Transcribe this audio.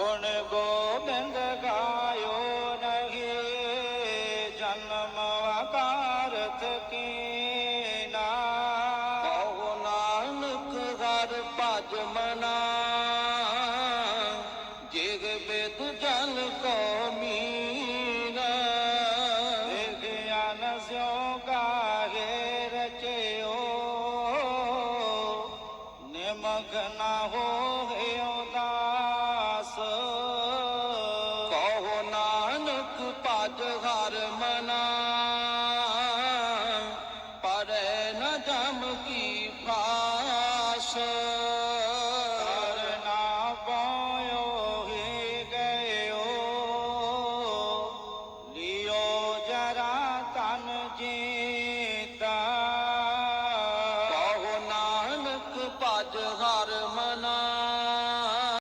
ਗੁਣ ਗੋਬਿੰਦ ਗਾਇਓ ਨਹੀਂ ਜਨਮ ਵਕਾਰਤ ਕੀਨਾ ਕਹੋ ਨਾਨਕ ਹਰ ਭਜ ਮਨਾ ਜਿਗ ਬੇਦ ਜਲ ਕੋ ਮੀਨ। ਦੇਖਿਆ ਨ ਸਿਓ ਗਾਹੇ ਰਚਿਓ ਨਿਮਗ ਨਾ ਹੋ पाठ हार मन